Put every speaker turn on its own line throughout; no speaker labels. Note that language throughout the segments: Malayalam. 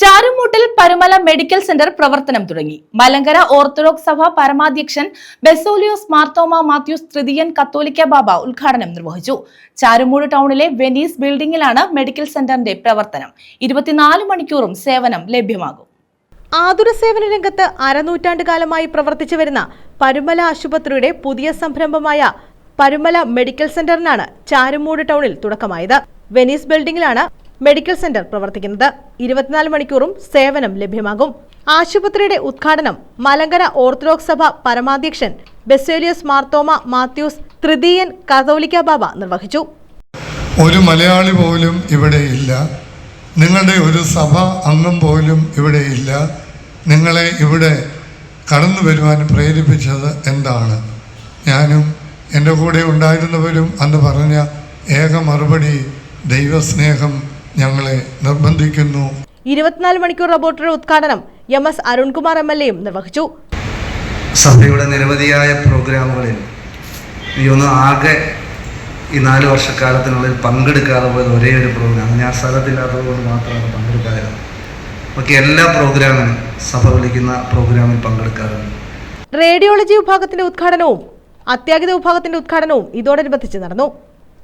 ചാരുമൂട്ടിൽ പരുമല മെഡിക്കൽ സെന്റർ പ്രവർത്തനം തുടങ്ങി. മലങ്കര ഓർത്തഡോക്സ് സഭ പരമാധ്യക്ഷൻ ബെസോലിയോസ് മാർത്തോമ മാത്യൂസ് തൃതീയൻ കത്തോലിക്ക ബാബ ഉദ്ഘാടനം നിർവഹിച്ചു. ചാരുമൂട് ടൗണിലെ വെനീസ് ബിൽഡിംഗിലാണ് മെഡിക്കൽ സെന്ററിന്റെ പ്രവർത്തനം. ഇരുപത്തിനാല് മണിക്കൂറും സേവനം ലഭ്യമാകും.
ആതുര സേവന രംഗത്ത് അരനൂറ്റാണ്ട് കാലമായി പ്രവർത്തിച്ചു വരുന്ന പരുമല ആശുപത്രിയുടെ പുതിയ സംരംഭമായ പരുമല മെഡിക്കൽ സെന്ററിനാണ് ചാരുമൂട് ടൗണിൽ തുടക്കമായത്. വെനീസ് ബിൽഡിംഗിലാണ് മെഡിക്കൽ സെന്റർ പ്രവർത്തിക്കുന്നത്. ഇരുപത്തിനാല് മണിക്കൂറും സേവനം ലഭ്യമാകും. ആശുപത്രിയുടെ ഉദ്ഘാടനം മലങ്കര ഓർത്തഡോക്സ് സഭ പരമാധ്യക്ഷൻ ബെസേലിയസ് മാർത്തോമ മാത്യൂസ് തൃതീയൻ കതോലിക്ക ബാബ നിർവഹിച്ചു.
ഒരു മലയാളി പോലും ഇവിടെ ഇല്ല. നിങ്ങളുടെ ഒരു സഭ അംഗം പോലും ഇവിടെ ഇല്ല. നിങ്ങളെ ഇവിടെ കടന്നു വരുവാൻ പ്രേരിപ്പിച്ചത് എന്താണ്? ഞാനും എന്റെ കൂടെ ഉണ്ടായിരുന്നവരും അന്ന് പറഞ്ഞ ഏക മറുപടി ദൈവസ്നേഹം ഞങ്ങളെ നിർബന്ധിക്കുന്നു.
ഇരുപത്തിനാല് മണിക്കൂർ റോബോട്ടിന്റെ ഉദ്ഘാടനം M S Arunkumar M L എയും നിർവഹിച്ചു.
സഭയുടെ നിരവധിയായ പ്രോഗ്രാമുകളിൽ ഇതൊന്നും ആകെ ഈ നാല് വർഷക്കാലത്തിനുള്ളിൽ പങ്കെടുക്കാതെ പോയത് ഒരേ ഒരു പ്രോഗ്രാം ഞാൻ സ്ഥലത്തില്ലാത്തത് കൊണ്ട് മാത്രമാണ് പങ്കെടുക്കാതിരുന്നത് ബാക്കി എല്ലാ പ്രോഗ്രാമിനും സഭ വിളിക്കുന്ന പ്രോഗ്രാമിൽ പങ്കെടുക്കാറുണ്ട്.
റേഡിയോളജി വിഭാഗത്തിന്റെ ഉദ്ഘാടനവും അത്യാഹിത വിഭാഗത്തിന്റെ ഉദ്ഘാടനവും ഇതോടനുബന്ധിച്ച് നടന്നു.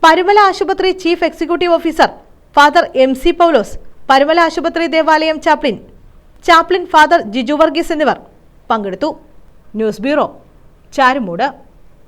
പരുമല ആശുപത്രി chief executive officer father M C Paulose Parumala ആശുപത്രി ദേവാലയം chaplain chaplain father Jiju Varghese എന്നിവർ പങ്കെടുത്തു. News bureau Charummood.